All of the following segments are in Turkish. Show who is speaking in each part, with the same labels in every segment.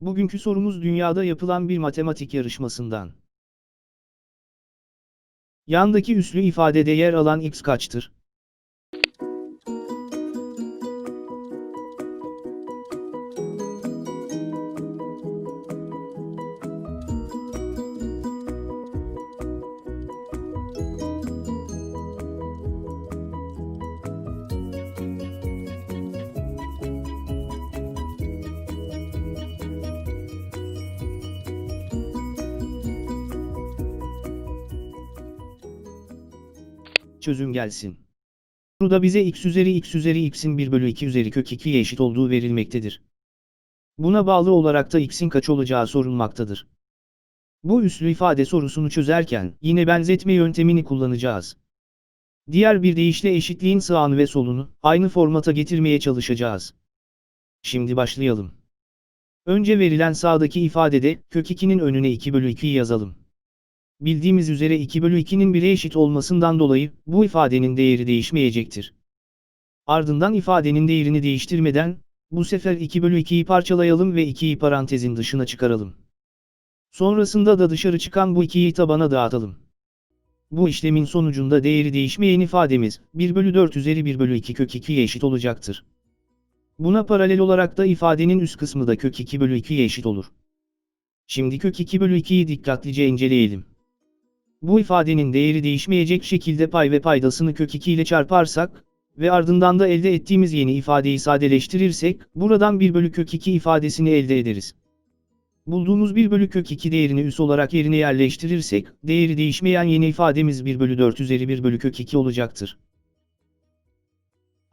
Speaker 1: Bugünkü sorumuz dünyada yapılan bir matematik yarışmasından. Yandaki üslü ifadede yer alan x kaçtır? Çözüm gelsin. Burada bize x üzeri x üzeri x'in 1 bölü 2 üzeri kök 2'ye eşit olduğu verilmektedir. Buna bağlı olarak da x'in kaç olacağı sorulmaktadır. Bu üslü ifade sorusunu çözerken yine benzetme yöntemini kullanacağız. Diğer bir deyişle eşitliğin sağını ve solunu aynı formata getirmeye çalışacağız. Şimdi başlayalım. Önce verilen sağdaki ifadede kök 2'nin önüne 2 bölü 2'yi yazalım. Bildiğimiz üzere 2 bölü 2'nin 1'e eşit olmasından dolayı bu ifadenin değeri değişmeyecektir. Ardından ifadenin değerini değiştirmeden bu sefer 2 bölü 2'yi parçalayalım ve 2'yi parantezin dışına çıkaralım. Sonrasında da dışarı çıkan bu 2'yi tabana dağıtalım. Bu işlemin sonucunda değeri değişmeyen ifademiz 1 bölü 4 üzeri 1 bölü 2 kök 2'ye eşit olacaktır. Buna paralel olarak da ifadenin üst kısmı da kök 2 bölü 2'ye eşit olur. Şimdi kök 2 bölü 2'yi dikkatlice inceleyelim. Bu ifadenin değeri değişmeyecek şekilde pay ve paydasını kök 2 ile çarparsak ve ardından da elde ettiğimiz yeni ifadeyi sadeleştirirsek, buradan 1 bölü kök 2 ifadesini elde ederiz. Bulduğumuz 1 bölü kök 2 değerini üs olarak yerine yerleştirirsek, değeri değişmeyen yeni ifademiz 1 bölü 4 üzeri 1 bölü kök 2 olacaktır.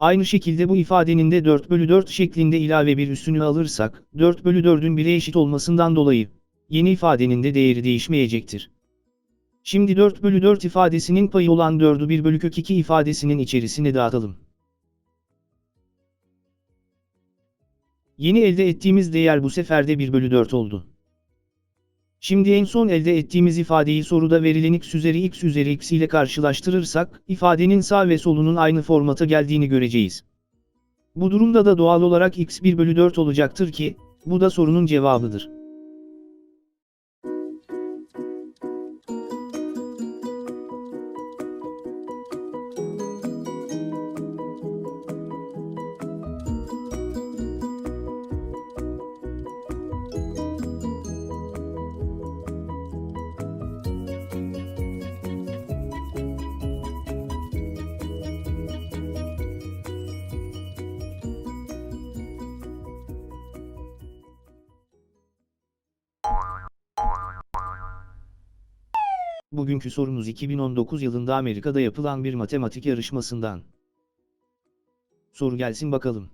Speaker 1: Aynı şekilde bu ifadenin de 4 bölü 4 şeklinde ilave bir üssünü alırsak, 4 bölü 4'ün 1'e eşit olmasından dolayı, yeni ifadenin de değeri değişmeyecektir. Şimdi 4 bölü 4 ifadesinin payı olan 4'ü 1 bölü kök 2 ifadesinin içerisine dağıtalım. Yeni elde ettiğimiz değer bu sefer de 1 bölü 4 oldu. Şimdi en son elde ettiğimiz ifadeyi soruda verilen x üzeri x üzeri x ile karşılaştırırsak, ifadenin sağ ve solunun aynı formata geldiğini göreceğiz. Bu durumda da doğal olarak x 1 bölü 4 olacaktır ki, bu da sorunun cevabıdır. Bugünkü sorumuz 2019 yılında Amerika'da yapılan bir matematik yarışmasından. Soru gelsin bakalım.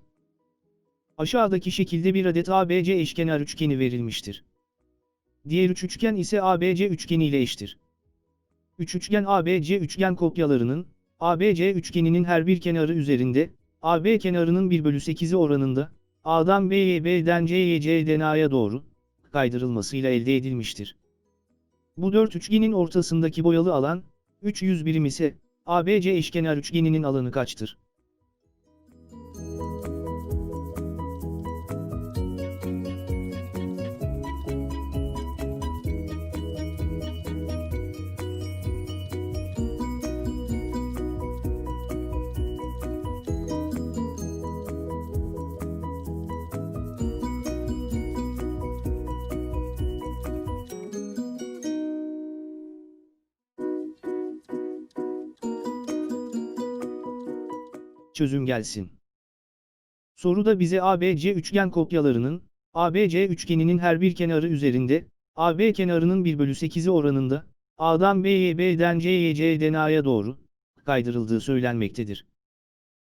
Speaker 1: Aşağıdaki şekilde bir adet ABC eşkenar üçgeni verilmiştir. Diğer üç üçgen ise ABC üçgeni ile eştir. Üç üçgen ABC üçgen kopyalarının, ABC üçgeninin her bir kenarı üzerinde, AB kenarının 1 bölü 8'i oranında, A'dan B'ye B'den C'ye C'den A'ya doğru, kaydırılmasıyla elde edilmiştir. Bu dört üçgenin ortasındaki boyalı alan, 300 birim ise, ABC eşkenar üçgeninin alanı kaçtır? Çözüm gelsin. Soruda bize ABC üçgen kopyalarının, ABC üçgeninin her bir kenarı üzerinde, AB kenarının 1 bölü 8'i oranında, A'dan B'ye B'den C'ye C'den A'ya doğru, kaydırıldığı söylenmektedir.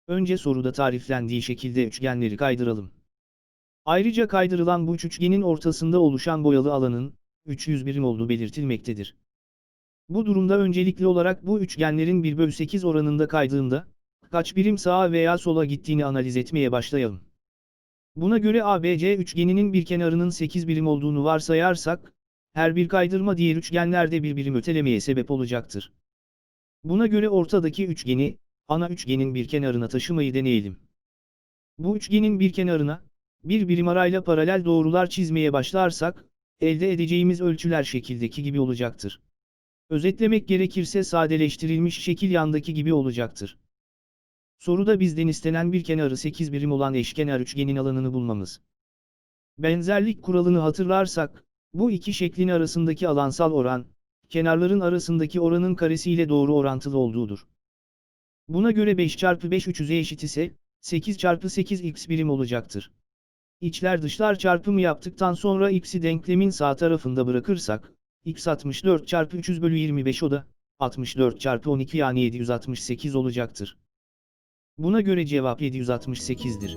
Speaker 1: Önce soruda tariflendiği şekilde üçgenleri kaydıralım. Ayrıca kaydırılan bu üç üçgenin ortasında oluşan boyalı alanın, 300 birim olduğu belirtilmektedir. Bu durumda öncelikli olarak bu üçgenlerin 1 bölü 8 oranında kaydığında, kaç birim sağa veya sola gittiğini analiz etmeye başlayalım. Buna göre ABC üçgeninin bir kenarının 8 birim olduğunu varsayarsak, her bir kaydırma diğer üçgenlerde bir birim ötelemeye sebep olacaktır. Buna göre ortadaki üçgeni, ana üçgenin bir kenarına taşımayı deneyelim. Bu üçgenin bir kenarına, Bir birim arayla paralel doğrular çizmeye başlarsak, elde edeceğimiz ölçüler şekildeki gibi olacaktır. Özetlemek gerekirse sadeleştirilmiş şekil yandaki gibi olacaktır. Soruda bizden istenen bir kenarı 8 birim olan eşkenar üçgenin alanını bulmamız. Benzerlik kuralını hatırlarsak, bu iki şeklin arasındaki alansal oran, kenarların arasındaki oranın karesiyle doğru orantılı olduğudur. Buna göre 5 çarpı 5 300'e eşit ise, 8 çarpı 8 x birim olacaktır. İçler dışlar çarpımı yaptıktan sonra x'i denklemin sağ tarafında bırakırsak, x 64 çarpı 300 bölü 25 o da, 64 çarpı 12 yani 768 olacaktır. Buna göre cevap 768'dir.